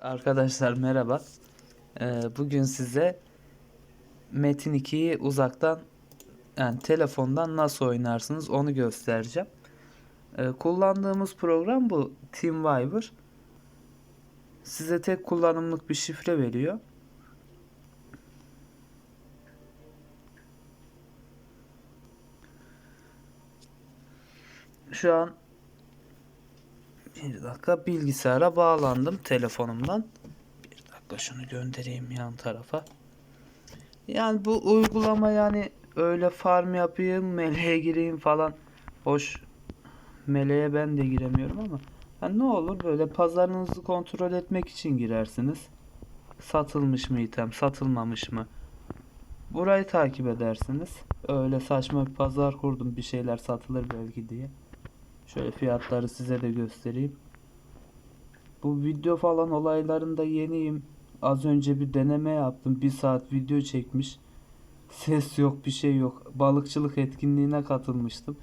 Arkadaşlar merhaba. Ee, bugün size Metin 2'yi uzaktan yani telefondan nasıl oynarsınız onu göstereceğim. Ee, kullandığımız program bu TeamViewer. Size tek kullanımlık bir şifre veriyor. Şu an bir dakika bilgisayara bağlandım telefonumdan. Bir dakika şunu göndereyim yan tarafa. Yani bu uygulama yani öyle farm yapayım, meleğe gireyim falan. Hoş meleğe ben de giremiyorum ama yani ne olur böyle pazarınızı kontrol etmek için girersiniz. Satılmış mı item, satılmamış mı? Burayı takip edersiniz. Öyle saçma bir pazar kurdum bir şeyler satılır belki diye. Şöyle fiyatları size de göstereyim. Bu video falan olaylarında yeniyim. Az önce bir deneme yaptım. Bir saat video çekmiş. Ses yok bir şey yok. Balıkçılık etkinliğine katılmıştım.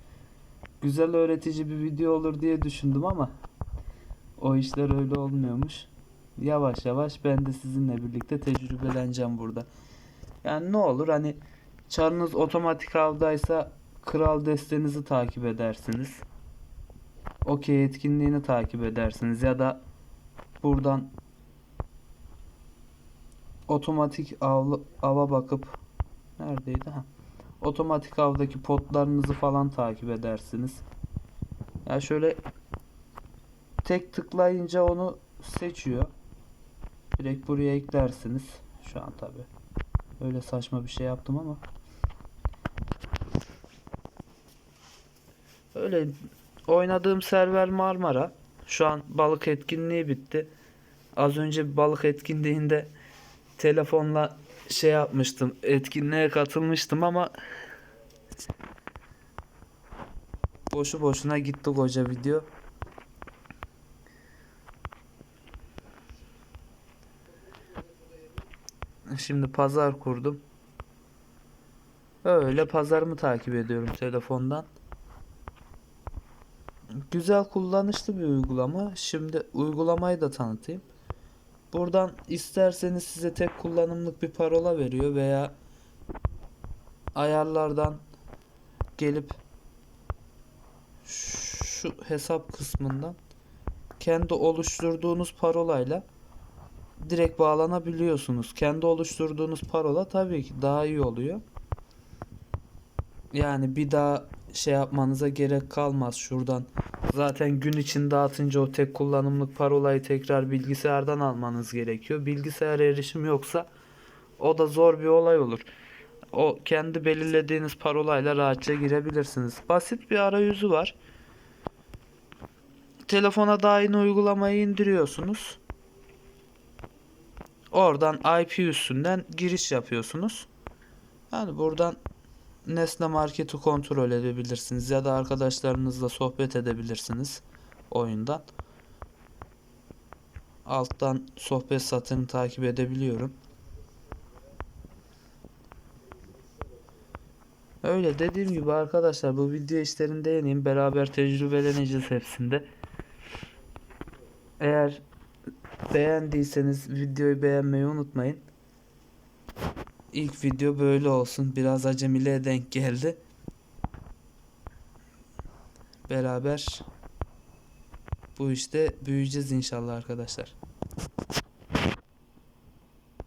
Güzel öğretici bir video olur diye düşündüm ama o işler öyle olmuyormuş. Yavaş yavaş ben de sizinle birlikte tecrübeleneceğim burada. Yani ne olur hani çarınız otomatik avdaysa kral destenizi takip edersiniz okey etkinliğini takip edersiniz ya da buradan otomatik av, ava bakıp neredeydi? Ha. Otomatik avdaki potlarınızı falan takip edersiniz. Ya şöyle tek tıklayınca onu seçiyor. Direkt buraya eklersiniz. Şu an tabi öyle saçma bir şey yaptım ama. Öyle Oynadığım server Marmara. Şu an balık etkinliği bitti. Az önce balık etkinliğinde telefonla şey yapmıştım. Etkinliğe katılmıştım ama boşu boşuna gitti koca video. Şimdi pazar kurdum. Öyle pazarımı takip ediyorum telefondan. Güzel kullanışlı bir uygulama. Şimdi uygulamayı da tanıtayım. Buradan isterseniz size tek kullanımlık bir parola veriyor veya ayarlardan gelip şu hesap kısmından kendi oluşturduğunuz parolayla direkt bağlanabiliyorsunuz. Kendi oluşturduğunuz parola tabii ki daha iyi oluyor. Yani bir daha şey yapmanıza gerek kalmaz şuradan. Zaten gün için dağıtınca o tek kullanımlık parolayı tekrar bilgisayardan almanız gerekiyor. Bilgisayar erişim yoksa o da zor bir olay olur. O kendi belirlediğiniz parolayla rahatça girebilirsiniz. Basit bir arayüzü var. Telefona da aynı uygulamayı indiriyorsunuz. Oradan IP üstünden giriş yapıyorsunuz. Yani buradan Nesne Market'i kontrol edebilirsiniz ya da arkadaşlarınızla sohbet edebilirsiniz oyundan. Alttan sohbet satırını takip edebiliyorum. Öyle dediğim gibi arkadaşlar bu video işlerinde yeniyim. Beraber tecrübeleneceğiz hepsinde. Eğer beğendiyseniz videoyu beğenmeyi unutmayın. İlk video böyle olsun. Biraz acemiliğe denk geldi. Beraber bu işte büyüyeceğiz inşallah arkadaşlar.